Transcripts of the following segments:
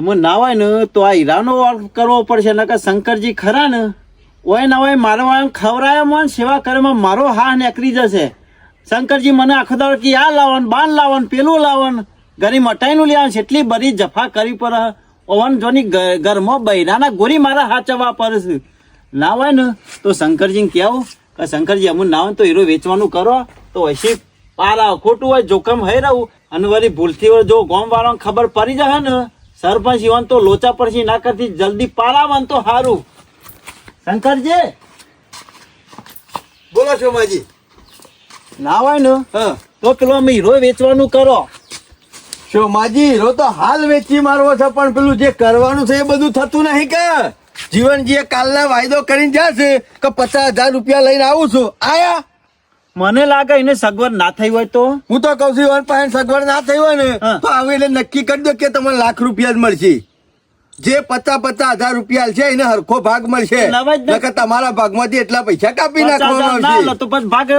અમે ના હોય ને તો આ હીરાનો વર્ક કરવો પડશે, નકર શંકરજી ખરા ને? ઓય હોય મારો એમ ખવડાયામાં ને સેવા કરવામાં મારો હા નીકળી જશે. શંકરજી મને આખો દાડો કે, આ લાવન, બાન લાવવાનું પેલું લાવન. ઘરે મટાઈનું લેવાનું છે એટલી બધી જફા કરી પર ઓવન જોની ઘરમાં બૈરાના ગોરી મારા હાચવા પર ના હોય ને તો શંકરજીને કહેવું કે શંકરજી અમુ ના હોય તો હીરો વેચવાનું કરો, તો હશે પારા ખોટું હોય, જોખમ હઈ રહું. અને વળી ભૂલથી જો ગામ વાળાને ખબર પડી જશે ને સરપંચ ઈવન તો લોચા પડશે ના કરતી જલ્દી પારાવન તો સારું શંકરજી? બોલો છો માજી ના હોય ને તો પેલો હીરો વેચવાનું કરો. શો માજી હીરો તો હાલ વેચી મારવો છે પણ પેલું જે કરવાનું છે એ બધું થતું નહીં કે. જીવન જે કાલના વાયદો કરીને જશે કે પચાસ હજાર રૂપિયા લઈને આવું છું. આયા. મને લાગે એને સગવડ ના થઈ હોય તો? હું તો કઉ છું પાસે સગવડ ના થઈ હોય ને તો આવી એટલે નક્કી કરી દો કે તમને લાખ રૂપિયા જ મળશે. જે પચાસ પચાસ હજાર રૂપિયા છે એને હરખો ભાગ મળશે. તમારા ભાગમાંથી એટલા પૈસા કાપી નાખવાના તો પછી ભાગ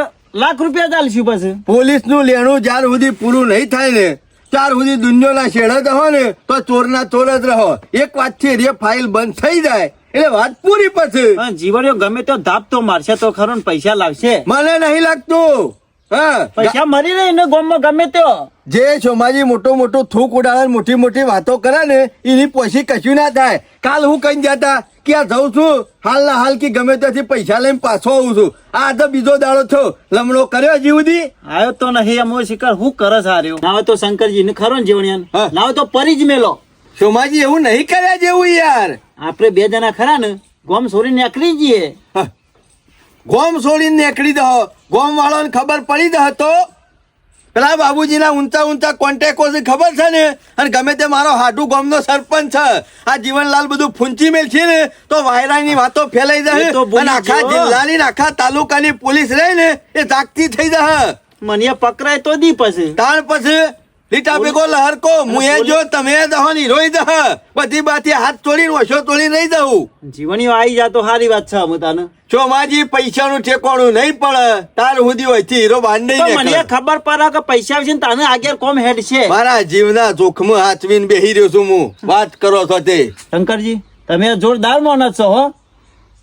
લાખ રૂપિયા ચાલશું પછી. પોલીસનું લેણું જ્યાર સુધી પૂરું નહીં થાય ને ત્યાર સુધી દુનિયાના શેડ જ રહો ને તો ચોરના ચોર જ રહો. એક વાત છે રે ફાઇલ બંધ થઈ જાય એટલે વાત પૂરી પછી. હા, ગમે તો ધાપ તો મારશે તો ખરો ને પૈસા લાવશે. મને નહીં લાગતું. પૈસા મરી રહે ને ગામમાં ગમે તો. જે સોમાજી મોટો મોટો થૂક ઉડાડે મોટી મોટી વાતો કરે ને એની પછી કશું ના થાય. કાલ હું કઈ જતા કે આ જઉં છું. હાલ ના હાલ કે ગમે ત્યાંથી પૈસા લઈને પાછો આવું છું. આ તો બીજો દાડો છો લમણો કર્યો જીવદી? આવ્યો તો નહીં અમો શિકાર હું કરે સાર્યો લાવે તો શંકરજી ને ખરો ને જીવણિયાન. લાવે તો પરી જ મેલો. સોમાજી એવું નહીં કર્યા જેવું યાર. આપણે બે જણા ખરા ને ગોમ છોડીને નીકળી જઈએ. ગોમ છોડીને નીકળી દો. ગોમ વાળાને ખબર પડી દે તો. પેલા બાબુજીના ઊંચા ઊંચા કોન્ટેકો ખબર છે ને? અને ગમે તે મારો હાટુ ગામનો સરપંચ છે. આ જીવનલાલ બધું ફૂંચી મેલ છે ને તો વાયરાની વાતો ફેલાઈ જાય. અને આખા. જિલ્લાની આખા તાલુકાની પોલીસ રહી ને એ જાગતી થઈ જાય. મને પકડાય તો દી પછી. તાણ પછી લીટા ભેગો લહરકો એ જો તમે દહો ની રોઈ દહ. બધી બાથી હાથ તોડીને ઓછો તોડી નહીં દઉં. જીવણીઓ આવી જા તો સારી વાત છે અમુ તાને. ચોમાજી પૈસાનું ઠેકોણું નહીં પડે તાર સુધી હોય હીરો બાંધી મને ખબર પડે કે પૈસા ને તાને આગળ કોમ હેડ છે. મારા જીવના જોખમ હાચવીને બેહી રહ્યો છું હું. વાત કરો છો તે. શંકરજી તમે જોરદાર માણસ છો હો.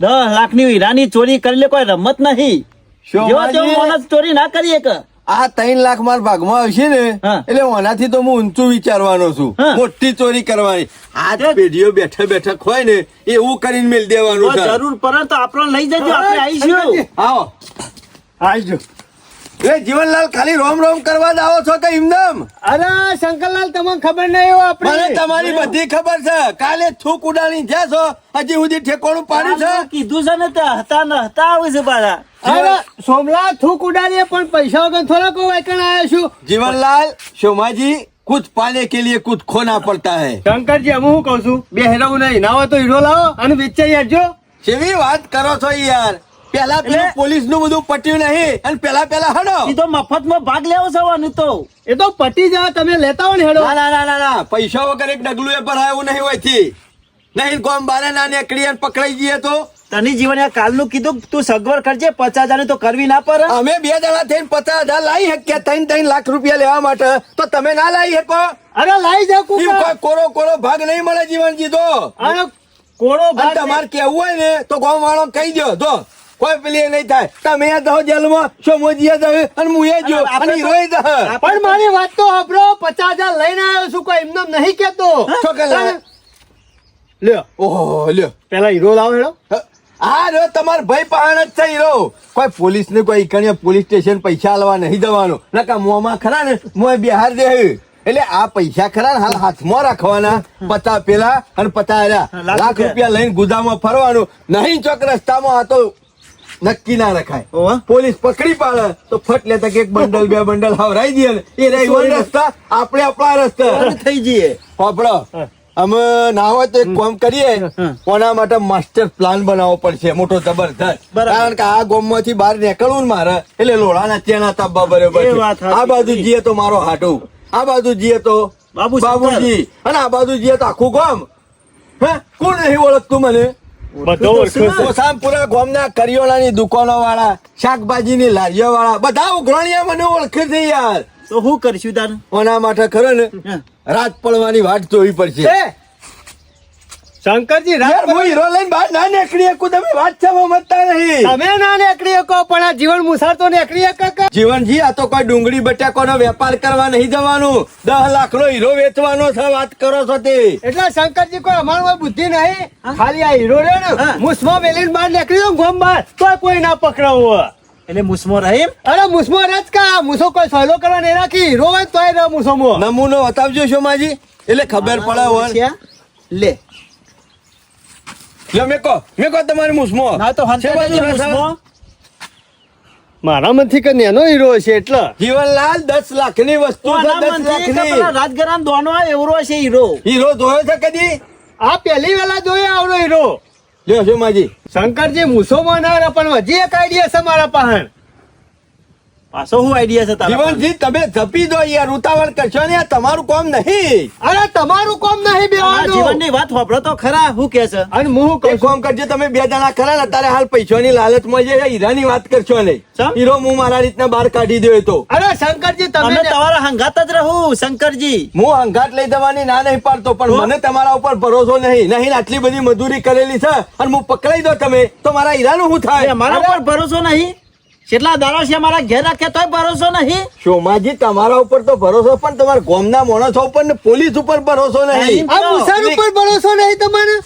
દસ લાખની હીરાની ચોરી કરી લે કોઈ રમત નહીં. માણસ ચોરી ના કરીએ કે આ ત્રણ લાખ મારા ભાગમાં આવશે ને એટલે ઓનાથી તો હું ઊંચું વિચારવાનો છું. મોટી ચોરી કરવાની. આજ પેઢીઓ બેઠા બેઠા હોય ને એવું કરીને મેળ દેવાનું જરૂર પરંતુ આપણો લઈ જજો આપણે આવીશું આવો. આવજો એ જીવનલાલ ખાલી રોમ રોમ કરવા જ આવો છો કે એમનેમ અરે શંકરલાલ તમને ખબર નહીં હોય મને આપણે તમારી બધી ખબર છે કાલે થૂક ઉડાડી જ્યાં છો હજી સુધી ઠેકોણું પાડ્યું છે કીધું છે ને તે હતા ને હતા આવે છે પાછા અરે સોમલા થૂક ઉડાડીએ પણ પૈસા વગર થોડા કોઈ વાયકણ આવ્યા છું जीवनलाल शोमाजी कुछ पाने के लिए कुछ खोना पड़ता है શંકરજી અમે શું કહું છું બે હેરાવું નહીં ના હોય તો હીરો લાવો અને વેચાઈ આપજો કેવી વાત કરો છો યાર પેલા પેલું પોલીસનું બધું પટ્યું નહીં અને પેલા પેલા હડો. એ તો મફતમાં ભાગ લેવો સવાનું તો. એ તો પટી જાય તમે લેતા હોય ને હેડો. ના ના ના પૈસા વગર એક ડગલું એ ભરાય એવું નહીં હોયથી નહીં ગોમ બારે ના નીકળી અને પકડાઈ જઈએ તો. તની જીવન કાલનું કીધું તું સગવડ કરજે પચાસ હજાર તો કરવી ના પડે. અમે બે જણા થઈને પચાસ હજાર લાવી શકીએ ત્રણ ત્રણ લાખ રૂપિયા લેવા માટે. તો તમે ના લાવી શકો? અરે લાવી કુકા કોરો કોરો ભાગ નહીં મળે જીવન જીધો કોરો ભાગ તમારે કેવું હોય ને તો ગામ વાળો કહી દો જો. કોઈ પેલી નહીં થાય. તમે દહો જેલમાં શું મોજીએ દો અને હું એ જો અને તો- રોઈ દો પણ મારી વાત તો હબરો પચાસ હજાર લઈને આવ્યો છું કોઈ એમને નહીં કેતો શું કે લાવે? લ્યો. ઓહો લ્યો. પેલા હીરો લાવો હેડો. હા રો તમાર ભાઈ પહાણ જ છે હીરો. કોઈ પોલીસ ને કોઈ ઈકણીએ પોલીસ સ્ટેશન પૈસા આલવા નહીં દેવાનું નકા મોમાં ખરા ને મોય બિહાર દે એટલે આ પૈસા ખરા ને હાલ હાથમાં રાખવાના. પચાસ પેલા અને પચાસ લાખ રૂપિયા. લઈને ગુદામાં ફરવાનું. નહીં ચોક રસ્તામાં આ તો નક્કી ના રખાય. પોલીસ પકડી પાડે તો ફટ લેતા કે એક બંડલ બે બંડલ હવરાઈ દે એ રહી રસ્તા. આપણે આપણા રસ્તા. થઈ જઈએ. હોપડો અમે ના હોય તો એક કામ કરીએ. કોના માટે માસ્ટર પ્લાન બનાવવો પડશે? મોટો જબરદસ્ત. કારણ કે આ ગામમાંથી બહાર નીકળવું ને મારે એટલે લોડાના ત્યાંના તાબા બરોબર. આ બાજુ જઈએ તો મારો હાટુ. આ બાજુ જઈએ તો. બાબુજી. અને આ બાજુ જઈએ તો આખું ગામ. હે? કોણ નહીં ઓળખતું મને? કરિયોણાની દુકાનો વાળા શાકભાજીની લારીઓ વાળા બધા ઉઘરાણીયા મને ઓળખે છે યાર. તો શું કરશું તાર? ઓના માટે ખરો ને. રાત પડવાની વાટ જોવી પડશે. શંકરજી યાર રાત હું હીરો લઈને બહાર ના નીકળી શકું તમે વાત છે સમજતા નહીં. તમે ના નીકળી શકો પણ આ જીવન મુસાર તો નીકળી શકે જીવનજી આ તો કોઈ ડુંગળી બટાકાનો વેપાર કરવા નહીં જવાનું. દસ લાખનો હીરો વેચવાનો છે વાત કરો છો તે. એટલે શંકરજી કોઈ અમારું બુદ્ધિ નહીં. ખાલી આ હીરો રે ને મુસમો મુસમાં બહાર નીકળી દઉં ગોમ બહાર તો કોઈ ના પકડાવું. એટલે મુસમો રહીમ અરે મુસમો રજ કા મુસો કોઈ સહેલો કરવા નહીં રાખી. હીરો હોય તોય રહે મુસોમો. નમૂનો બતાવજો શોમાજી. એટલે ખબર પડે લે. લ્યો મેકો મેકો તમારી મુસમો. ના તો હંતે મુસમો. મારા મનથી કે નેનો હીરો છે એટલે? જીવનલાલ દસ લાખની વસ્તુ છે કોના દસ મનથી કે રાજગરામ દોનો એવરો છે હીરો. હીરો જોયો છે કદી આ પહેલી વેલા જોયો આવડો હીરો. લ્યો શોમાજી શંકરજી મુસોમાં ના પણ હજી એક આઈડિયા છે મારા પાસે. પાછો હું આઈડિયા છે તારા જીવનજી તમે જપી દો યાર ઉતાવળ કરશો ને તમારું કામ નહીં. અરે તમારું કામ નહીં બેવાનું. જીવનની વાત વાપરો તો ખરા હું કે છે? અને હું કહું કામ કરજો તમે બે જણા ખરા ને તારે હાલ પૈસાની લાલચમાં જે હીરાની વાત કરશો નહીં. હીરો હું મારા રીતના બહાર કાઢી દો તો. અરે શંકરજી તમે તમારા હંગાત જ રહું શંકરજી. હું હંગાત લઈ દેવાની ના નહીં પાડતો પણ? મને તમારા ઉપર ભરોસો નહીં. નહીં આટલી બધી મજૂરી કરેલી છે અને હું પકડાઈ દો તમે તો મારા હીરાનું શું એ થાય મારા ઉપર ભરોસો નહીં? કેટલા દાડા છે અમારા ઘેર રાખ્યા તોય ભરોસો નહીં. શોમાજી તમારા ઉપર તો ભરોસો પણ તમારા ગોમના માણસો ઉપર ને પોલીસ ઉપર ભરોસો નહીં. આ મુસાર ઉપર ભરોસો નહીં તમારે?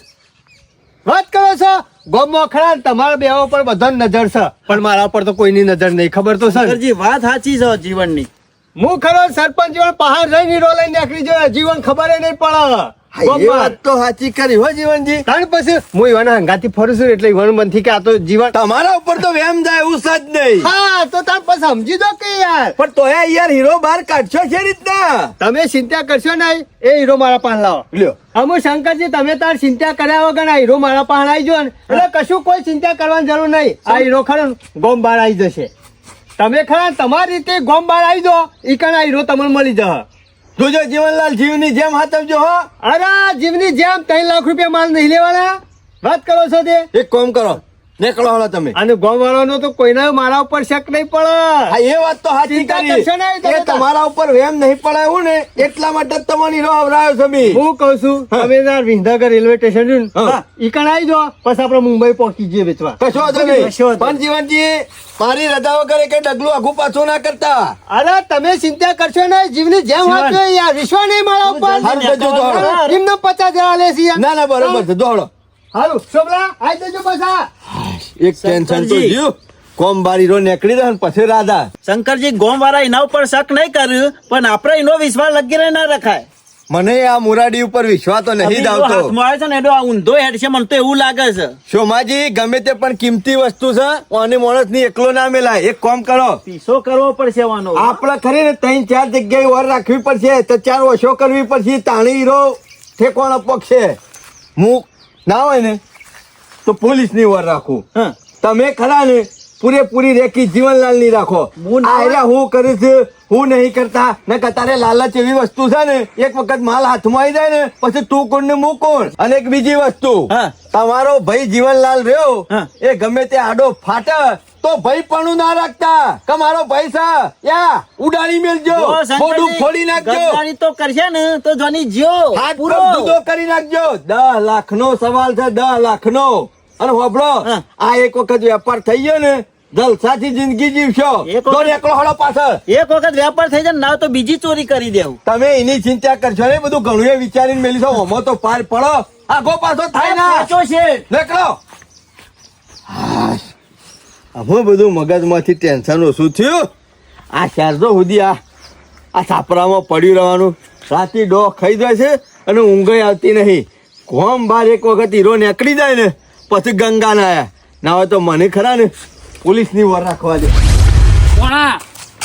વાત કરો છો? ગોમમાં ખરા તમારા બે ઉપર બધા નજર છે પણ મારા ઉપર તો કોઈની નજર નહીં. ખબર તો સરજી વાત સાચી છે જીવનની. હું ખરો સરપંચ જીવન પહાડ રહી હીરો લઈને નીકળી જાય જીવન ખબર નહીં પડે. તો સાચી કરી હો જીવનજી. તાણ પછી હું ઈવાના હંગાથી ફરું છું એટલે ઈવન મનથી કે આ તો જીવન તમારા ઉપર તો વેમ જાય એવું સજ નહીં. હા તો તાર પછી સમજી દો કે યાર. પણ તોય યાર હીરો બહાર કાઢશો છે રીતના. તમે ચિંતા કરશો નહીં એ હીરો મારા પાસે લાવો. લ્યો. અમુ શંકરજી તમે તાર ચિંતા કર્યા વગર આ હીરો મારા પાસે આવી જો ને. એટલે કશું કોઈ ચિંતા કરવાની જરૂર નહીં. આ હીરો ખરો ગોમ બહાર આવી જશે. તમે ખરા તમારી રીતે ગોમ બહાર આવી દો ઈ કણ આ હીરો તમને મળી જશે. જોજો જીવનલાલ જીવની જેમ હાથવજો હો. અરે જીવની જેમ ત્રણ લાખ રૂપિયા માલ નહીં લેવાના? વાત કરો છો તે? એક કામ કરો. નીકળો હળો તમે. અને ગોમ તો કોઈને મારા ઉપર શક નહીં હા એ વાત તો સાચી કરી. એ તમારા ઉપર વેમ નહીં પડે એવું ને એટલા માટે જ તમને હીરો આવરાયો છે મી હું કહું છું તમે તાર વિંધાગર રેલવે સ્ટેશન ને, ઈ કણ આવી જો પછી આપણે મુંબઈ પહોંચી જઈએ વેચવા. કશો વાંધો નહીં. પણ જીવનજી મારી રજા વગર એક ડગલું આગું પાછું ના કરતા. અરે તમે ચિંતા કરશો ને જીવની જેમ. વાત વિશ્વાસ નહીં મારા ઉપર. એમને પચાસ જણા લેશી ના ના બરોબર છે. દોડો. હારું શોભલા આઈ દેજો પાછા. એક ટેન્શન તો જીવ ગોમ બારી રો નીકળી રહે પછી રાધા. શંકરજી ગોમ વાળા એના ઉપર શક નહીં કર્યું પણ આપણે એનો વિશ્વાસ લગી ના રખાય. મને આ મુરાડી ઉપર વિશ્વાસ તો નહીં આવતો. હાથમાં છે ને એનો આ ઊંધો હેડ છે મને તો એવું લાગે છે. શોમાજી ગમે તે પણ કિંમતી વસ્તુ છે અને માણસની એકલો ના મેલાય. એક કોમ કરો. પીસો કરવો પડશે વાનો આપણે ખરી ને ત્રણ ચાર જગ્યાએ ઓર રાખવી પડશે તો ચાર ઓછો કરવી પડશે તાણી હીરો ઠેકોણ પક્ષે હું ના હોય ને તો પોલીસની વાર રાખું તમે ખરા ને પૂરેપૂરી રેકી જીવનલાલની રાખો. હું ના- હું કરું છું હું નહીં કરતા. ને તારે લાલચ એવી વસ્તુ છે ને એક વખત માલ હાથમાં આવી જાય ને પછી તું કોણ ને હું કોણ? અને એક બીજી વસ્તુ. હા. તમારો ભાઈ જીવનલાલ રહ્યો. એ ગમે તે આડો ફાટે તો ભાઈ પણ ના રાખતા. કે મારો ભાઈ છે યા ઉડાડી મેલજો. મોઢું ફોડી નાખજો. તો કરશે ને તો જોની જ્યો હાથ પૂરો. દૂધો કરી નાખજો. 10 લાખ નો સવાલ છે 10 લાખ નો અને હોબળો આ એક વખત વેપાર થઈ ગયો ને જલસાથી જિંદગી જીવશો. તો એકલો હળો પાછળ. એક વખત વેપાર થઈ જાય ના તો બીજી ચોરી કરી દેવું. તમે એની ચિંતા કરશો ને બધું ઘણું એ વિચારીને મેલી છો ઓમો તો પાર પડો. આગો પાછો થાય ના. છે. નીકળો. હવે બધું મગજમાંથી ટેન્શન ઓછું થયું? આ શારદો સુધી આ આ સાપરામાં પડ્યું રહેવાનું. રાતે ડો ખાઈ જાય છે અને ઊંઘ આવતી નહીં. કોમ બાર એક વખત હીરો નીકળી જાય ને પછી ગંગા ના ના હોય તો મને ખરા ને પોલીસની વર રાખવા દે.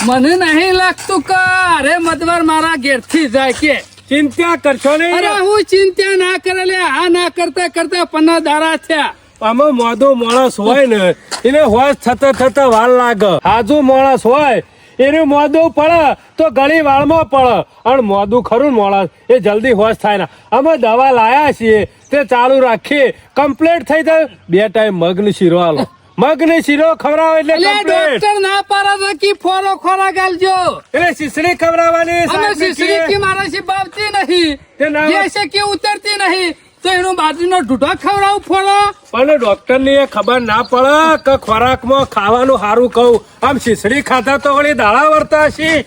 મને નહીં લાગતું કે અરે મતવાર મારા ઘેરથી જાય કે. ચિંતા કરશો અરે હું ચિંતા ના કરે લે આ ના કરતા કરતા પન્ના દારા થયા. આમાં મોદો માણસ હોય ને એને હોશ થતા થતા વાર લાગે. હાજુ માણસ હોય એનું મોદું પડે તો ઘણી વાળમાં પડે. અને મોદું ખરું માણસ એ જલ્દી હોશ થાય ને. અમે દવા લાયા છીએ તે ચાલુ રાખીએ કમ્પ્લીટ થઈ જાય. બે ટાઈમ મગની શીરો આલો. મગની શીરો ખવડાવો એટલે ડોક્ટર ના પારા કી ફોરો ખોરાક આલજો એટલે શીસડી ખવડાવવાની અમે શીશડી. કી મારા સી બાવતી નહીં. તે ના- છે કે ઉતરતી નહીં. તો એનો બાજરીનો ઢૂંઢો ખવડાવું ફોડો. પણ ડોક્ટર ને ખબર ના પડે કે ખોરાકમાં ખાવાનું સારું કહું. આમ શીસડી ખાતા તો વળી દાડા વરતા હશી.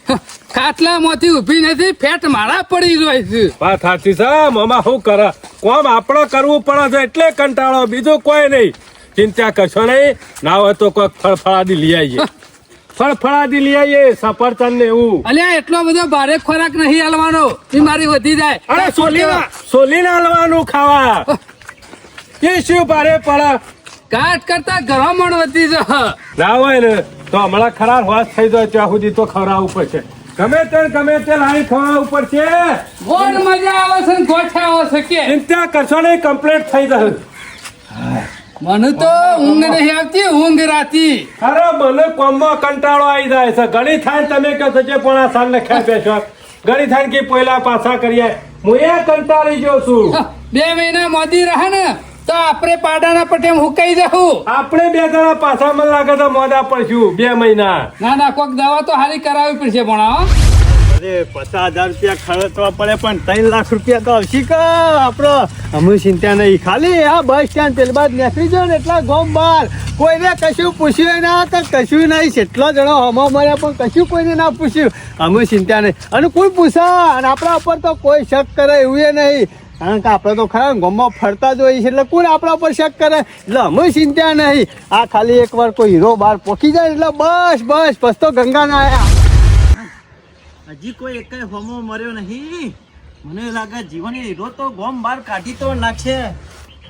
ખાટલામાંથી ઊભી નથી ફેટ મારા પડી રહ્યો છે. વાત સાચી છે મમા શું કરે? કોમ આપણે કરવું પડે છે એટલે કંટાળો બીજું કોઈ નહીં. ચિંતા કરશો નહીં ના હોય તો કોઈ ફળફળાદી લઈ આવીએ. ફળફળાદી લઈ આવીએ સફરચંદ ને એવું. અલ્યા એટલો બધો ભારે ખોરાક નહીં હાલવાનો. બીમારી વધી જાય. અરે સોલીના સોલીના હલવાનું ખાવા. એ શું ભારે પડે કાટ કરતા ગરમણ વધી જાય ના હોય ને તો હમણાં ખરાબ હોશ થઈ જાય ત્યાં સુધી તો ખવડાવવું પડશે. ગમે તે ગમે તે લાવી ખવડાવવું પડશે. ગોળ મજા આવે છે ગોઠા આવે છે કે? ચિંતા કરશો નહીં કમ્પ્લીટ થઈ જશે. મને તો ઊંઘ નહીં આવતી ઊંઘ રાતી. અરે મને કોમમાં કંટાળો આવી જાય છે. ઘણી થાય તમે કહો છો પણ આ સાલ લખ્યા બેસો. ઘણી થાય કે પહેલા પાછા કરીએ. હું એ કંટાળી ગયો છું. બે મહિના મોદી રહે ને તો આપણે પાડાના પટેમ હુકાઈ જવું આપણે બે જણા પાછા મને લાગે તો મોડા પડશું બે મહિના. ના ના કોક દવા તો હારી કરાવવી પડશે ભણાવો અરે, પચાસ હજાર રૂપિયા ખર્ચવા પડે, પણ ત્રણ લાખ રૂપિયા તો આવશે કે? આપણો અમે ચિંતા નહીં. ખાલી આ બસ સ્ટેન્ડ પેલ બાદ નીકળી જાઓ ને, એટલા ગોમ બાર. કોઈને કશું પૂછ્યું ના કે કશું નહીં. એટલો જણો હમો મળ્યા પણ કશું કોઈને ના પૂછ્યું. અમે ચિંતા નહીં અને કોઈ પૂછા? અને આપણા ઉપર તો કોઈ શક કરે એવું એ નહીં. કારણ કે આપણે તો ખરા ગોમમાં ફરતા જ હોઈએ છીએ, એટલે કોણ આપણા ઉપર શક કરે? એટલે અમે ચિંતા નહીં. આ ખાલી એકવાર કોઈ હીરો બહાર પોકી જાય એટલે બસ બસ બસ તો ગંગા ના આયા. હજી કોઈ એક હોમો મર્યો નહીં. મને લાગે જીવની હીરો તો ગોમ બહાર કાઢી તો નાખશે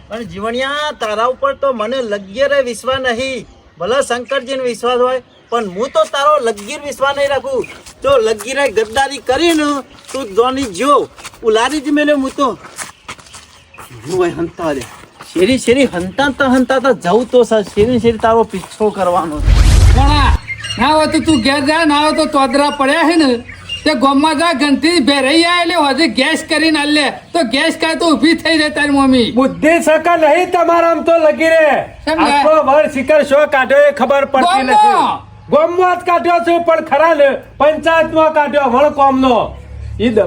પણ જીવણિયા, તારા ઉપર તો મને લગીરે વિશ્વાસ નહીં. ભલે શંકરજીને વિશ્વાસ હોય, પણ હું તો તારો લગીર વિશ્વાસ નહીં રાખું. જો લગીરે ગદ્દારી કરીને તું જોની જો ઉલારી જ મેલ્યો હું તો. હું ભાઈ હંતા રે શેરી શેરી હંતા તો હંતા તો જવું તો સર. શેરી શેરી તારો પીછો કરવાનો ના હોય તો તું ઘેર જાય ના હોય તો તોદરા પડ્યા છે ને. તે ગોમમાં જા ઘંટી ભેરાઈ એટલે હજી ગેસ કરીને આલે તો ગેસ કાંઈ તો ઊભી થઈ જાય તારી મમ્મી. બુદ્ધિ સકા નહીં તમારા આમ તો લગી રે. આખો વર શિકર શો કાઢ્યો એ ખબર પડતી નથી. ગોમમાં. કાઢ્યો છું પણ ખરા ને પંચાયતમાં કાઢ્યો વળ કોમનો. ઈ દ-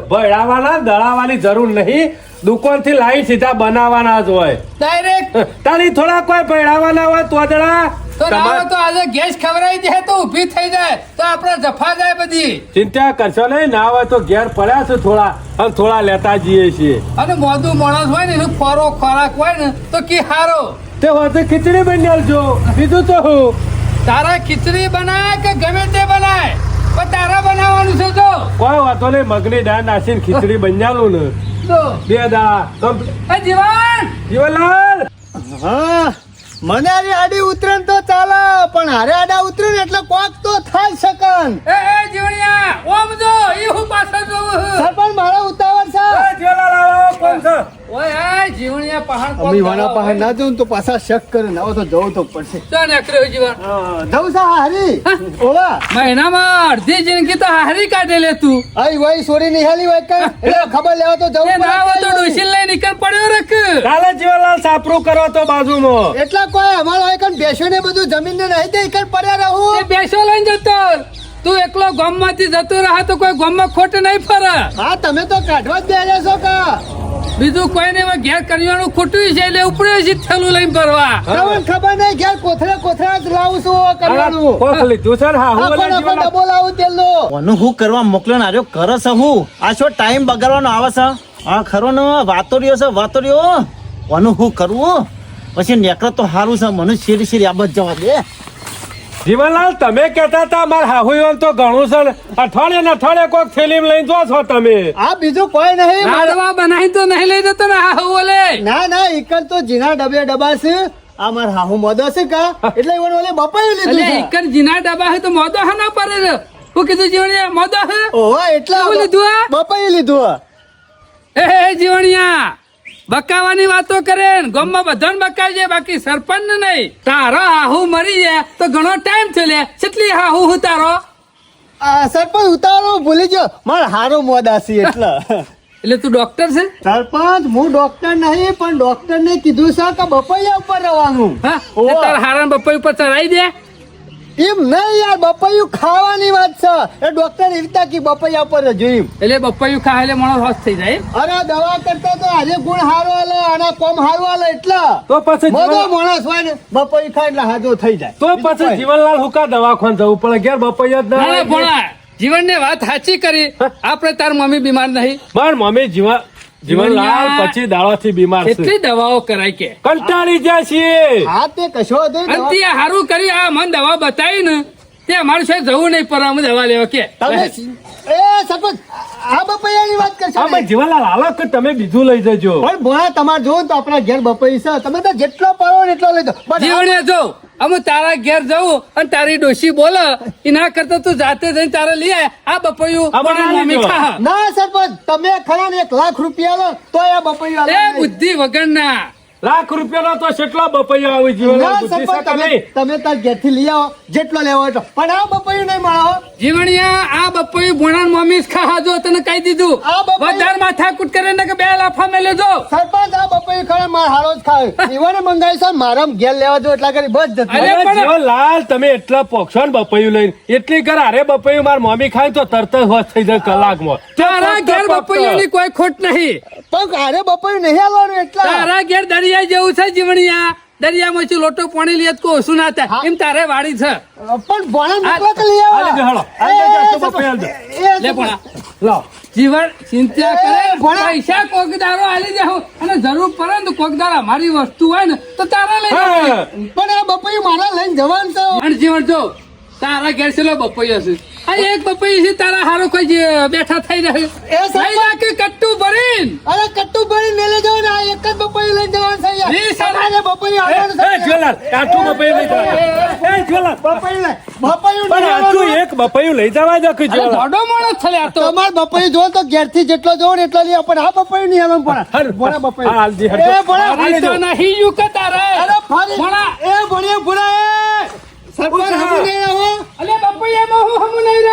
દળાવાની જરૂર નહીં. દુકાનથી લાવી સીધા બનાવવાના જ હોય. ડાયરેક્ટ તારી થોડા કોઈ ભેળાવાના હોય તો દડા તો ના તો આજે ગેસ ખવરાઈ દે તો ઊભી થઈ જાય. તો આપણે જફા જાય બધી. ચિંતા કરશો નહીં ના હોય તો ઘેર પડ્યા છે થોડા અને થોડા લેતા જઈએ છીએ. અને મોદું માણસ હોય ને એનું ફરો ખોરાક હોય ને તો કી હારો? તે હોય તો ખીચડી બની આવજો બીજું તો હું? તારા ખીચડી બનાય કે ગમે તે બનાય? પણ તારા બનાવવાનું છે તો. કોઈ વાતો નહીં મગની દાળ નાસીને ખીચડી બન્યાલું ને. તો? બે દા જીવન! જીવનલાલ! હા. મને આરી આડી ઉતરણ તો ચાલે પણ હારે આડા ઉતરણ એટલે કોક તો થાય શકન. એ એ જીવણિયા ઓમ જો ઈ હું પાછળ જોઉં છું. સરપંચ મારા ઉતાવળ છે એ જીવનલાલ આવો કોણ છે ઓય એ પહાડ કોક વાના પાસે ના જવું તો પાછા શક કરે ને તો જવું તો પડશે. તો નીકળ્યો જીવન જવું છે હારી. ઓવા મહિનામાં અડધી જિંદગી તો હારી કાઢે લે તું. આઈ વઈ સોરી નિહાલી હોય કા એટલે ખબર લેવા તો જવું ના તો પડે ડોશી લઈ નીકળ પડ્યો રખ. ચાલે જીવનલાલ સાપરું કરો તો બાજુમાં. એટલા કોઈ અમારો એકન બેસો ને બધું જમીન ને નહીં દે એકન પડ્યા રહું. બેસો લઈને જતો. તું એકલો ગામમાંથી જતો રહે તો કોઈ ગામમાં ખોટ નહીં ફરે. હા તમે તો કાઢવા જ બેઠા છો કા? બીજું કોઈ ને ઘેર કરવાનું ખોટું છે એટલે ઉપડ્યો છે થેલું લઈને ફરવા. તમને ખબર નહીં ઘેર કોથળે કોથળા જ લાવું છું કરવાનું. કોક લીધું સર હા હું બોલે આખો જીવનલાલ ડબ્બો લાવું તેલનો. હું કરવા મોકલ્યો ને આર્યો કરે છે હું. આ શું ટાઈમ બગાડવાનો આવે છે? આ ખરો ને વાતોર્યો છે વાતો રહ્યો કોનું હું. કરવું પછી નેકર તો સારું છે મને શેરી શેરી આબત જવા દે. જીવનલાલ તમે કહેતા હતા મારે હાહુયોન તો ઘણું છે ને. અઠવાડિયે ને અઠવાડિયે કોઈક ફિલ્મ લઈને જો છો તમે. આ બીજું કોઈ નહીં મારવા બનાવી તો નહીં લઈ જતો ને હાહુ ઓલે ના ના એકન તો જીના ડબે ડબ્બા છે. આ માર હાહુ મોદો છે કા? એટલે ઈવન ઓલે બપાઈ લીધું એટલે છે. એકર જીના ડબ્બા હે તો મોદો હા ના પડે હું કીધું જીવણિયા મોદો હે? ઓહો એટલે લીધું આ? બપાઈ લીધું એ હે જીવણિયા. બકાવાની વાતો કરે ગામમાં બધાને બકાવજે બાકી સરપંચ નહીં. તારો હાહુ મરી જાય તો ઘણો ટાઈમ થયો લે. કેટલી હાહુ હું તારો સરપંચ ઉતારો ભૂલી ગયો. મારે હારો મોદાસી એટલે. એટલે તું ડોક્ટર છે? સરપંચ હું ડોક્ટર નહીં પણ ડોક્ટર ને કીધું છે કે બપૈયા ઉપર રહેવાનું હા. તારા હારા બપોર ઉપર ચડાવી દે. એમ નહીં યાર બપૈયું ખાવાની વાત છે. એ ડોક્ટર એવી રીતે કે બપૈયા પર જ એટલે બપૈયું ખાય એટલે માણસ હોશ થઈ જાય અરે દવા કરતા તો આજે ગુણ હારો આલે અને કોમ હારો આલે એટલે. તો પછી મોટો માણસ હોય ને બપૈયું ખાય એટલે હાજો થઈ જાય. તો પછી જીવનલાલ હુકા દવાખાન જવું પડે ઘેર બપૈયા જ ના ભણા જીવન ને વાત સાચી કરી. આપણે તાર મમ્મી બીમાર નહીં. માર મમ્મી જીવન જીવનલાલ. પછી દાડાથી બીમાર છે. કેટલી દવાઓ કરાય કે? કંટાળી જાય છે હા તે કશો વાંધો નહીં. અને તે હારું કરી આ મને દવા બતાવી ને તે અમારું છે જવું નહીં પર અમે દવા લેવા કે. તમે એ સરપંચ આ બપૈયાની વાત કરશો? ભાઈ જીવનલાલ હાલો કે તમે બીજું લઈ જજો. પણ ભોળા તમારે જોવો તો આપણા ઘેર બપૈયું છે. તમે તો જેટલો પાડો એટલો લઈ દો પણ જો. અમે તારા ઘેર જવું અને તારી ડોશી બોલે એના કરતા તું જાતે જઈને તારે લઈ આય. આ બપૈયું ના સરપંચ તમે ખરા ને એક લાખ રૂપિયા લો તો આ બપૈયું એ. બુદ્ધિ વગરના. લાખ રૂપિયાનો તો કેટલો બપૈયો આવી ના કે તમે તમે તાર ઘેરથી લઈ આવો જેટલો લેવો એટલો. પણ આ બપૈયું નહીં મળો જીવણિયા આ બપૈયું ભોણા મમ્મી ખા હાજો તને કહી દીધું. આ બપૈયું- વધારે માથાકૂટ કરે ને કે બે લાફા મેં લેજો સરપંચ આ બપૈયું ખરે માર હારો જ ખાય. જીવને મંગાવી છે મારા ઘેર લેવા દો એટલા કરી બસ જતો અરે પણ- લાલ તમે એટલા પોક્ષો ને બપૈયું લઈને એટલી કર અરે બપૈયું માર મમ્મી ખાય તો તરત જ હોશ થઈ જાય કલાકમાં. તારા ઘેર બપૈયાની કોઈ ખોટ નહીં. પણ અરે બપૈયું નહીં આવવાનું એટલા. તારા ઘેર દરિયા જેવું છે જીવણિયા. દરિયામાંથી લોટો પાણી લે તો ઓછું ના થાય? એમ તારે વાડી છે. પણ ભણા લઈ આવો. લે ભોણા. જીવન ચિંતા કરે પૈસા કોકદારો આલી જાવ અને જરૂર પડે ને કોકદાર અમારી વસ્તુ હોય ને તો તારા લઈ પણ આ બપૈયું મારા લઈને જવાનું તો. જીવન જો તારા ઘેર છે લો બપોઈ છે આ એક બપૈયું છે તારા હારો કોઈ બેઠા થઈ રહે એ સરપંચ. કે કટ્ટુ ભરીન અરે કટ્ટુ ભરીન મેલે જાવ ને આ એક જ બપૈયું લઈને જવાનું છે યાર. ઈ સાલા. તમારે બપૈયું એ, આવવાનું એ, છે જીવનલાલ, આટલું લઈ જવા. એ, જીવનલાલ, બપૈયું લઈ બપૈયું પણ આટલું. એક બપૈયું લઈ જવા દો કે અરે જીવનલાલ. દોડો માણસ છે લ્યા તો તમારે બપૈયું તો ઘેરથી જેટલો ને એટલો લઈ પણ આ બપૈયું નહીં આવવાનું પણ ભોળા બપૈયું. હા, હાલજી. એ ભોળા, નહીં યુ અરે ફરી. એ એ. સરપંચ હમું નહીં આવો. અલે બપૈયામાં હું હમું નહીં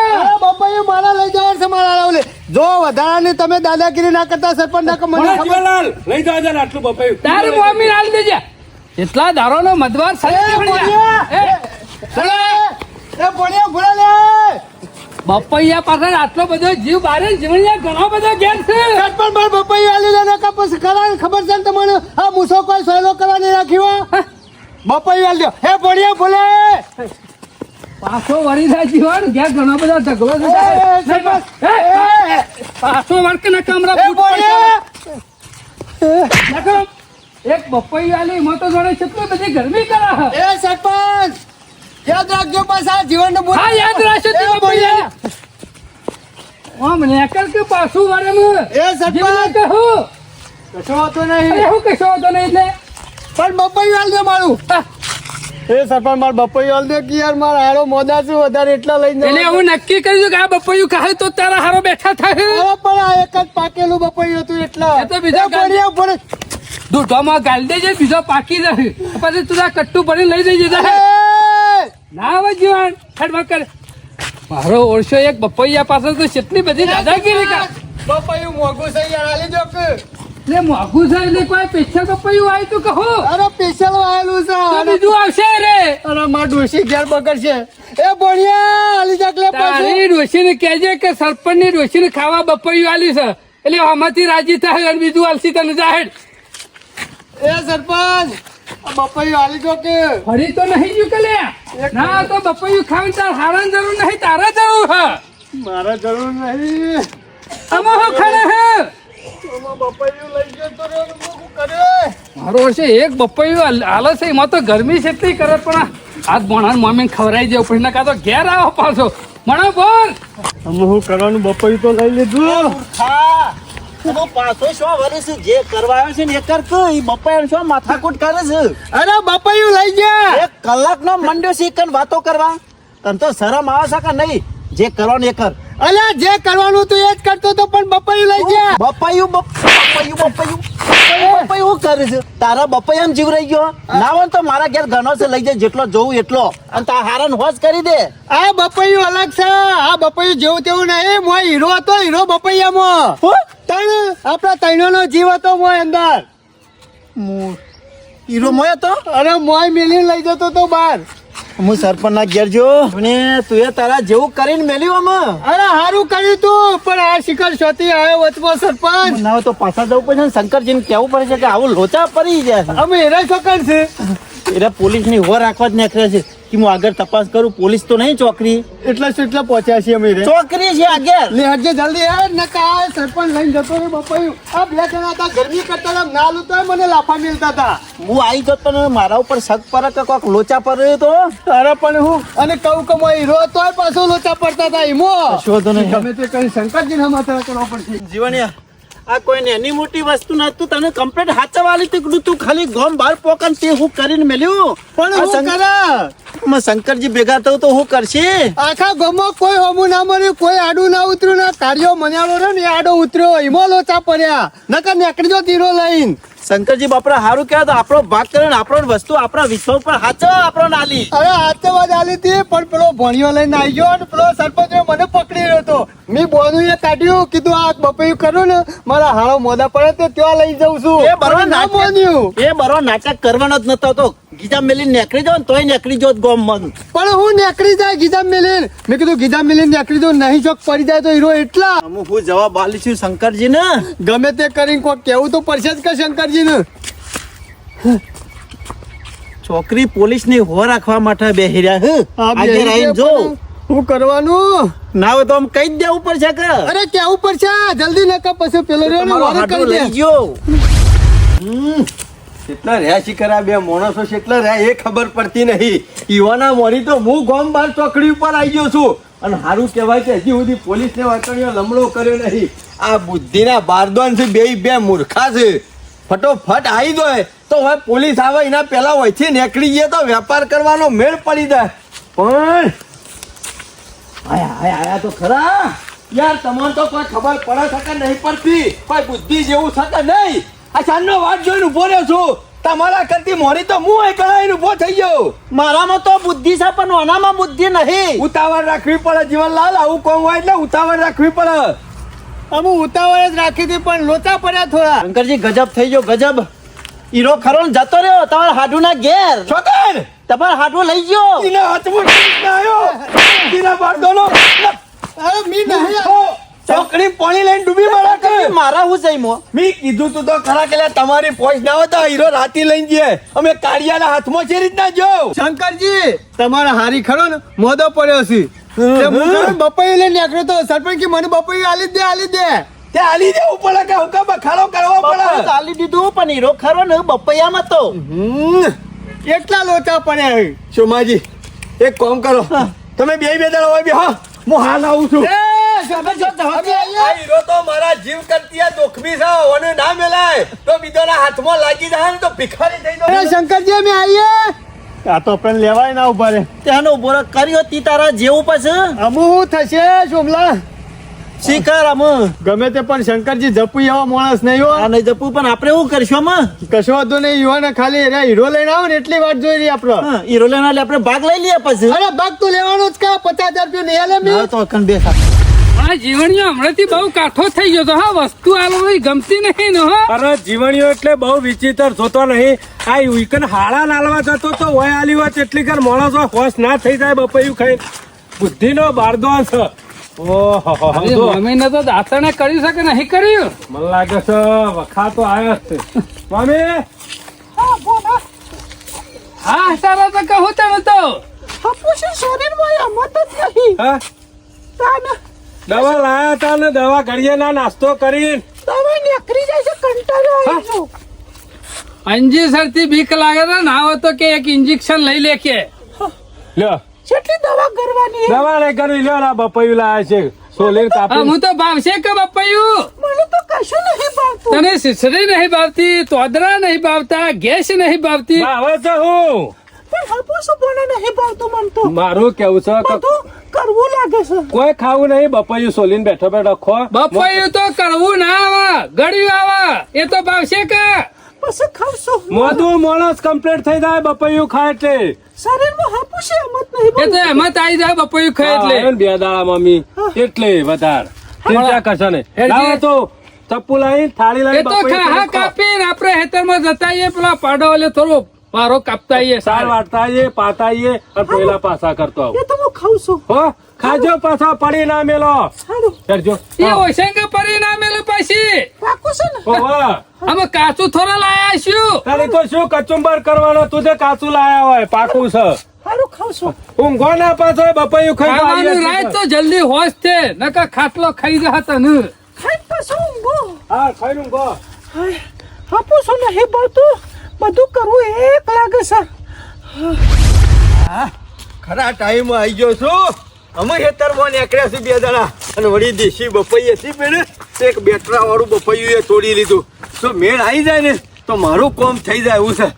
બપૈયું મારા લઈ જવાનું છે મારા. જો વધારાની તમે દાદાગીરી ના કરતા સરપંચ ના મને ભણા, લઈ જવા આટલું બપૈયું. તારી મમ્મી આલી દેજે. એટલા દારોનો મધવાર. બપૈયા પાછળ આટલો બધો જીવ બારે જીવન ઘણો બધો ગેર છે. સરપંચ બપૈયા બપૈયું આલી લે ને કાં પછી ખરા ખબર છે ને તમને? આ મૂસો કોઈ સહેલો કરવાની રાખ્યો? બપૈયું દો. હે બોળિયા ભોલે! પાછો વળી જાય જીવન. ઘેર ઘણા બધા ઢગલો પાછો વર્ક ના કમરા એક બપૈયું આલી મોટો જોડે કેટલી બધી ગરમી કરે. એ સરપંચ યાદ રાખજો પાછા જીવનનું હા યાદ રાખજો તે નેકર કે પાછું વરે એ સરપંચ! કહું? કશો અરે નહીં. હું કશો હતો નહીં એટલે પણ બપૈયું આલી દો મારું. એ સરપંચ માર બપૈયું આલી દે કે યાર માર હારો મોદા છું વધારે એટલા લઈને એટલે હું નક્કી કરી દઉં કે આ બપૈયું ખાય તો તારા હારો બેઠા થાય. અરે પણ આ એક જ પાકેલું બપૈયું હતું એટલા. એ તો બીજા એ પડે. દૂધોમાં ગાલ દેજે બીજો પાકી જશે પછી તું આ કટ્ટુ ભરી લઈ જઈ જશે! ના આવે જીવન. ખડબડ કર. મારો ઓળશો એક બપૈયા પાસે તો કેટલી બધી દાદાગીરી કર. બપૈયું મોંઘું છે યાર આલી દો કે. એટલે મોઘું છે એટલે કોઈ પેશા બપૈયું આવ્યું તું કહો. અરે પેશલ આયેલું છે. બીજું આવશે રે. અરે માર ડોશી ઘેર બગડશે. એ ભોળિયા આલી જાકલે તારી ડોશીને કહેજે કે સરપંચની ડોશીને ખાવા બપૈયું આલી છે. એટલે આમાંથી રાજી થાય અને બીજું આલસી તને જાહેર એ સરપંચ બપૈયું આલી દો કે. ફરી તો નહીં ગયું કે લે? ના તો બપૈયું ખાવી તાર હારાની જરૂર નહીં તારા જરૂર હા મારા જરૂર નહીં. હું ખરે હે? આમાં બપૈયું લઈ ગયો તો રે મોંઘું કરે? મારો છે એક બપૈયું હાલે છે એમાં તો ગરમી છે એટલી કરે પણ હાથ ભણા મમ્મી ખવરાઈ દેવું પછી કાં તો ઘેર આવો પાછો. મણા બોલ અમે હું કરવાનું બપૈયું તો લઈ લીધું. હા. એનો પાછો શું વરે છે? જે કરવા આવ્યો છે ને એ કર કે ઈ બપાય શું માથાકૂટ કરે છે? અરે બપૈયું લઈ ગયા. એક કલાકનો મંડ્યો છે કન વાતો કરવા. તને તો શરમ આવે છે કે નહીં? જે કરવાનું એ કર. અલ્યા જે કરવાનું હતું એ જ કરતો તો પણ બપાયું લઈ ગયા. બપાયું બપ- બપાયું બપાયું. બપાયું કરે છે? તારા આમ જીવ રહી ગયો? ના હોય તો મારા ઘેર ઘણો છે લઈ જાય જેટલો જોવું એટલો. અને તારા હારાને હોશ કરી દે. આ બપૈયું અલગ છે. આ બપાયું જેવું તેવું નહીં. મોય હીરો હતો હીરો બપૈયામાં? ત્રણ આપણા ત્રણનો જીવ હતો મોય અંદર. હીરો મોય હતો? અરે મોય મેલી લઈ જતો તો બહાર હું સરપંચ ના ઘેર જો. અને તું તારા જેવું કરીને મેલ્યું આમાં. અરે હારું કર્યું તું પણ આ શિખર શોધી આવ્યો વચમાં સરપંચ. ના તો પાછા જવું પડશે ને. કેવું કહેવું પડે છે કે આવું લોચા પડી જાય અમે એના શોકર છે. એટલે પોલીસની હોર રાખવા જ નીકળે છે. કે હું આગળ તપાસ કરું પોલીસ તો નહીં ચોકરી. એટલા એટલા પહોંચ્યા છીએ અમે ચોકરી છે આગળ. લે હજે જલ્દી યાર નકા આ સરપંચ લઈને જતો રે બપાયું આ બે જણા હતા ગરમી કરતા હતા ના લૂતા મને લાફા મિલતા હતા. હું આવી જતો પણ મારા ઉપર શક પર કે કોક લોચા પર તો? અરે પણ હું. અને કહું કે મોય રો તોય પાછો લોચા પડતા હતા ઈમો. શોધો નહીં. ગમે તે શંકરજી શંકરજીને સમાચાર કરવા પડશે. જીવણિયા આ કોઈ નેની મોટી વસ્તુ નતું તને કમ્પ્લેટ હાચવાલી તીકડું તું ખાલી ગોમ બહાર પોકન તે હું કરીને મેલ્યું? પણ હું શંક- માં શંકરજી ભેગા થયું તો હું કરશે? આખા ગામમાં કોઈ હોમું ના મળ્યું કોઈ આડું ના ઉતર્યું ના કાર્યો મન્યાળો રહ્યો ને આડો ઉતર્યો. હિમો લોચા પડ્યા. નકર નેકડી જો તીરો લઈને. શંકરજી બાપરા હારું તો આપણો ભાગ કરે ને આપણો વસ્તુ આપણા વિશ્વ ઉપર હાચો આપણો નાલી. અરે હાથમાં આલી હતી પણ પેલો ભણ્યો લઈને આવી ગયો અને પેલો સરપંચ મને પકડી રહ્યો હતો. મેં બોનું એ કાઢ્યું કીધું આ બપૈયું કરું ને મારા હાળો મોદા પડે તો ત્યાં લઈ જઉં છું. એ બરો પણ ના મોન્યું એ બરો નાટક કરવાનો જ નતો તો. ગીજા મેલી નીકળી જાવ તોય નીકળી જાવ ગોમ મન પણ હું નીકળી જાય ગીધા મિલીન? મેં કીધું ગીધા મિલીન નીકળી દઉં નહીં ચોક પડી જાય તો હીરો એટલા. હું હું જવાબ આલી છું શંકરજી ને ગમે તે કરીને કોઈ કેવું તો પડશે જ કે શંકરજી ને છોકરી પોલીસની હો રાખવા માટે બેહી રહ્યા હે આજે રહીને જો હું કરવાનું? ના હોય તો આમ જ દેવું પડશે કે. અરે કેવું પડશે? જલ્દી નકા પછી પેલો રે મારો હાડો કરી દે. લઈ ગયો કેટલા રહ્યા શિખરા બે માણસો કેટલા રહ્યા એ ખબર પડતી નહીં. ઈવાના મોરી તો હું ગોમ બાર ચોકડી ઉપર આવી ગયો છું. અને સારું કહેવાય કે હજી સુધી પોલીસને વાંચણીઓ લમડો કર્યો નહીં. આ બુદ્ધિના બારદોન છે બે બે મૂર્ખા છે. ફટોફટ આવી જાય. તો હવે પોલીસ આવે, એના પહેલા વહીથી નીકળી જઈએ તો વેપાર કરવાનો મેળ પડી જાય. પણ આયા આયા આયા તો ખરા. યાર, તમને તો કોઈ ખબર પડે શકે નહીં પડતી? કોઈ બુદ્ધિ જેવું શકે નહીં? આ સાંજનો વાત જોઈને ઊભો રહ્યો છું. તમારા કરતી મોરી તો હું એ કણાઈને ઊભો થઈ ગયો. મારામાં તો બુદ્ધિ છે પણ ઓનામાં બુદ્ધિ નહીં. ઉતાવળ રાખવી પડે જીવનલાલ. આવું કોમ હોય એટલે ઉતાવળ રાખવી પડે. અમુ ઉતાવળ જ રાખી હતી પણ લોચા પડ્યા થોડા. શંકરજી ગજબ થઈ ગયો ગજબ. હીરો ખરો ને જતો રહ્યો તમારા હાડુ ના ઘેર. છોકર! તમારા હાડુ લઈ ગયો. એના હાથમાં આવ્યો. એના બાળકોનો. અરે મી નહીં ચોકડી પાણી લઈને ડૂબી મળે કે મારા હું જઈમો મેં? કીધું તું તો ખરા કે તમારી પોસ્ટ ના હોય તો હીરો રાતી લઈને જઈએ. અમે કાળિયાના હાથમાં છે રીતના જો શંકરજી તમારા હારી ખરો ને મોદો પડ્યો છે. હું ખરો લઈને નીકળ્યો તો સરપંચ મને બપાઈ આલી દે આલી દે. તે હાલી દેવું પડે કે હુકા બખાડો કરવો પડે? ચાલી દીધું પણ હીરો ખરો ને બપૈયામાં તો. કેટલા એટલા લોચા પડ્યા. સોમાજી એક કામ કરો. તમે બે બે દાડા હોય બે હા. હું હાલ આવું છું. હીરો તો મારા જીવ કરતી આ જોખમી છે ઓને ના મેલાય. તો બીજાના હાથમાં લાગી જાય ને તો ભિખારી થઈ અરે જાય શંકરજી અમે આવીએ. આ તો પણ લેવાય ના ઊભા રે. ત્યાંનો ઊભો કર્યો તી તારા જેવું પછી? અમુ થશે સોમલા? શિકાર અમ. ગમે તે પણ શંકરજી જપુ એવા માણસ નહીં હો આ નહીં જપુ પણ આપણે એવું કરશું આમાં? કશો વાંધો નહીં યુવાને ખાલી એના હીરો લઈને આવો ને એટલી વાત જોઈ રહી આપડે હીરો લઈને એટલે આપણે ભાગ લઈ લઈએ પછી. અરે ભાગ તો લેવાનો જ કા પચાસ હજાર રૂપિયા નહીં લે મેં તો અખંડ બે આ જીવણીઓ હમણાંથી બહુ કાઠો થઈ ગયો તો હા વસ્તુ આલવાની ગમતી નહીં ને હો. અરે જીવણીઓ એટલે બહુ વિચિત્ર જોતો નહીં. આ વીકન હાડા નાલવા જતો તો હોય આલી વાત એટલી કર માણસો હોશ ના થઈ જાય બપૈયું ખાઈ બુદ્ધિનો બારદો છે ઓહો મમ્મીને તો દાંતણે કર્યું છે કે નહીં કર્યું? મને લાગે છે વખા તો આવ્યો છે. મમ્મી? હા સારા તો કહું તમે તો. હા દવા લાયા હતા ને દવા ઘડીએ ના નાસ્તો કરીને. અંજી સરથી બીક લાગે છે ને નાવો તો કે એક ઇન્જેક્શન લઈ લે કે. લ્યો દવા નહીં કરવી લ્યો ના બપૈયું લાયા છે. સોલે હા, કાપી હું તો ભાવશે કે બપ્પાયું તને સિસરી નહીં ભાવતી તોદરા નહીં ભાવતા ગેસ નહીં ભાવતી. ભાવે છે હું. મારું કેવું છે? કે કોઈ ખાવું નહીં બપૈયું સોલીને બેઠો બેઠો ખો. બપ્પાયું તો કરવું ના આવે ગળ્યું આવે એ તો ભાવશે કે? મોદું માણસ કમ્પ્લીટ થઈ જાય બપૈયું ખાય એટલે. એ તો એમાં જ આવી જાય બપ્પાયું ખાય એટલે. બે દાડા મમ્મી. એટલે વધાર. ચિંતા કરશો ને. લાવો તો ચપ્પુ લાવી થાળી એ લાવી તો ખા હા કાપી આપણે હેતરમાં જતા પેલા પાડો એટલે થોડો વારો કાપતા આઈએ સાર વાટતા પાતા આવીએ અને પેલા પાછા કરતો આવું. એ તો હું ખાઉં છું. હો ખાજો પાછા પડી ના મેલો. કરજો એ ના મેલો પછી? પાકું છે ને. ઓહો અમે કાચું થોડા લાયા છું. તારે તો શું કચુંબર કરવાનો? તું તે કાચું લાયા હોય પાકું છે. સારું ખાઉં છું. ઊંઘો ના પાછો બપૈયું ખાઈ ખાવાનું રાત તો જલ્દી હોશ છે. નકા ખાટલો ખાઈ રહ્યા તને. ખાઈ પાછું ઊંઘો. હા ખાઈ ઊંઘો. આપું છું નહીં બળતું બધું કરવું એક લાગે છે. ખરા ટાઈમ આવી ગયો છું. અમે હેતરમાં નીકળ્યા છીએ બે જણા. અને વળી દેશી બપૈયે છે પેને એક બેટરા વાળું બપૈયું એ તોડી લીધું. તો મેળ આવી જાય ને તો મારું કોમ થઈ જાય એવું છે.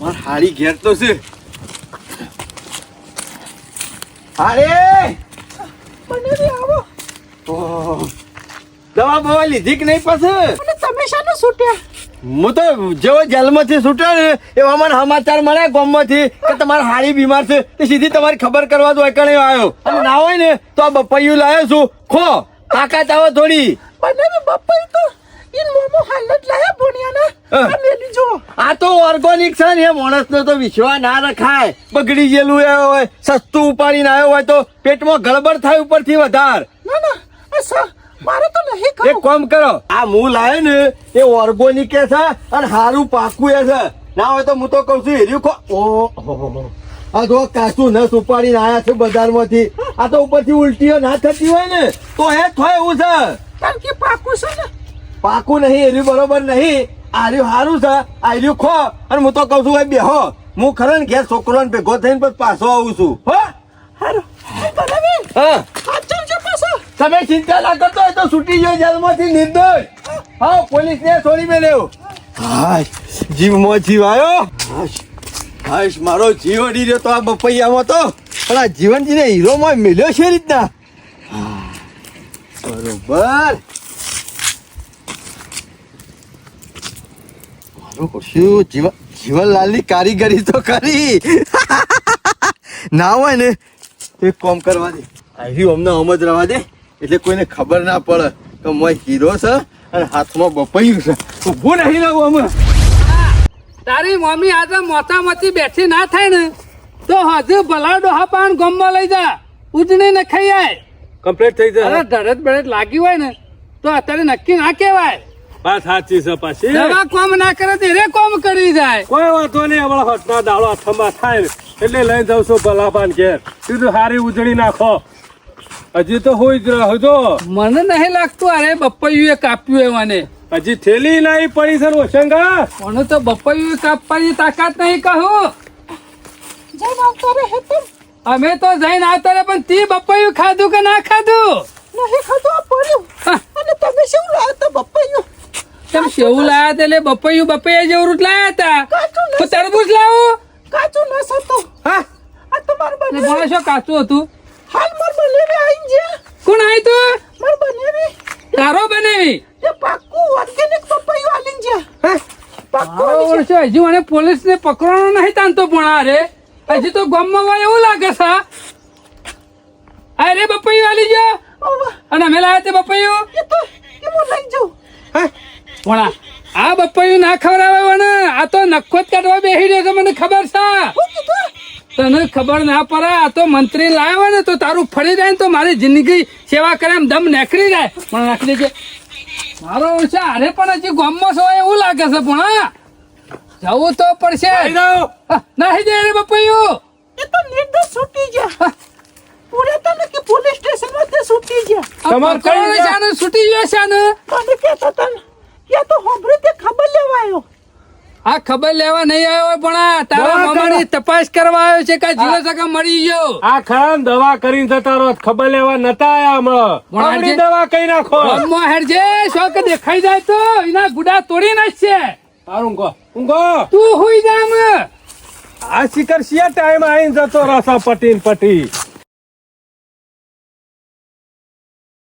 મારે હારી ઘેર તો છે. હારે! મને આવો. દવા બવા લીધી કે નહીં પાસે અને તમે શાને છૂટ્યા? હું તો જેવો જેલમાંથી છૂટ્યો ને એવા મને સમાચાર મળ્યા ગામમાંથી કે તમારે હાડી બીમાર છે તે સીધી તમારી ખબર કરવા તો એકણે આવ્યો. અને ના હોય ને તો આ બપૈયું લાવ્યો છું. ખો તાકાત આવો થોડી. મને બી તો ઈન મોમો હાલત લાયા ભોણિયાના. આ તો ઓર્ગોનિક છે ને એ માણસનો તો વિશ્વાસ ના રખાય. બગડી ગયેલું એ હોય સસ્તું ઉપાડીને આવ્યો હોય તો પેટમાં ગડબડ થાય ઉપરથી વધાર. ના ના મારે તો નહીં એક કામ કરો. આ હું લાવે ને એ ઓર્ગોનિક છે અને હારું પાકું એ છે. ના હોય તો હું તો કઉ છું હેર્યું ખો. ઓ આ જો કાચું નસ ઉપાડીને આયા છે બજારમાંથી. આ તો ઉપરથી ઉલટીઓ ના થતી હોય ને તો હે થાય એવું છે. કારણ કે પાકું છે ને? પાકું નહીં એર્યું બરોબર નહીં. આર્યું હારું છે આર્યું ખો. અને હું તો કઉ છું ભાઈ બેહો. હું ખરો ને ઘેર છોકરો ભેગો થઈને પછી પાછો આવું છું. હા હારું. હા. તમે ચિંતા ના કરતો એ તો છૂટી ગયો જેલમાંથી નિર્દોષ. હા પોલીસ ને છોડી મેલ્યો હાશ જીવમાં જીવ આવ્યો. હાશ મારો જીવ અડી રહ્યો તો આ બપૈયામાં તો. પણ આ જીવનજીને હીરોમાં મેલ્યો છે રીતના. બરોબર. શું જીવન જીવનલાલની કારીગરી તો કરી. ના હોય ને, એક કામ કરવા દે. આવી અમને અમજ રવા દે. એટલે કોઈને ખબર ના પડે કે મોય હીરો છે અને હાથમાં બપૈયું છે. ઊભું નહીં રહું અમે તારી મમ્મી આજે મોતામાંથી બેઠી ના થાય ને તો હજુ ભલાડો હા પાન ગમમાં લઈ જા. ઉજણી ને ખાઈ આય. કમ્પ્લીટ થઈ અરે જશે ધરત બળત લાગી હોય ને તો અત્યારે નક્કી ના કહેવાય. વાત સાચી છે પાછી. દવા કોમ ના કરે તો રે કોમ કરી જાય. કોઈ વાંધો નહીં હમણાં હટના દાડો હાથમાં થાય એટલે લઈ જાઉં છું ભલાભાન ઘેર. સીધું હારી ઉજળી નાખો. હજી તો હોય જ રહ્યો જો મને નહીં લાગતું અરે બપૈયું એ કાપ્યું એ મને હજી થેલી નહીં પડી સર ઓશંગા મને તો બપૈયું કાપવાની તાકાત નહીં કહું. જઈને આવતા અમે તો જઈને આવતા રે પણ તી બપૈયું ખાધું કે ના ખાધું? નહીં ખાધું આ પડ્યું. અને તમે શું લાવ્યા તો બપ્પાયું તમે સેવું લાયા તા એટલે બપૈયું બપૈયા જેવું જ લાયા તા કાચું તો નસ તરબૂચ લાવું? કાચું ન સતો હા. આ તો માર અને શું કાચું હતું? હાલ માર બનેવી આઈ જે. કોણ આઈ તો? માર બનેવી તારો બનેવી. એ પાકું ઓર્ગેનિક પપૈયું આલી જે. પાકું મારો આલી વર્ષે હજી મને પોલીસ ને પકડવાનો નહીં તાનતો ભણા રે. હજી તો ગામમાં હોય એવું લાગે છે અરે બપૈયું આલી ગયો અને અમે લાયા તે બપૈયું એ તો એ હું લઈ જાઉં. ભણા આ બપૈયું ના ખવડાવે આ તો નખોત કાઢવા બેસી રહ્યો છે મને ખબર છે. હું તને ખબર ના પડે આ તો મંત્રી લાવ્યો ને તો તારું ફરી જાય ને તો મારી જિંદગી સેવા કરે એમ દમ નીકળી જાય. પણ નાખી દેજે. મારો છે અરે પણ હજી ગામમાં છો એવું લાગે છે ભણા જવું તો પડશે. નાહી દે રે બપૈયું. એ તો નિર્દોષ છૂટી ગયા. પૂરે તને કે પોલીસ સ્ટેશનમાં છૂટી ગયા. તમાર કઈ પકડો ને જા- શાને છૂટી ગયો શાને મને કહેતા હતા કે તો હોંભળ્યું તે ખબર લેવાયો. આવ્યો આ ખબર લેવા નહીં આવ્યો હોય પણ તારા દવા મામાની તપાસ કરવા આવ્યો છે કે જીવો સકા મરી ગયો. આ ખરાન દવા કરીને જતા રહો. ખબર લેવા નતા આયા હમણાં. દવા કઈ નાખો? ગામમાં હેડજે શોક દેખાઈ જાય તો. એના ગુડા તોડી નાખશે. સારું ઊંઘો. ઊંઘો. તું હુઈ જા આ શિકર શિયા ટાઈમ આવીને જતો રસા પટી ને પટી.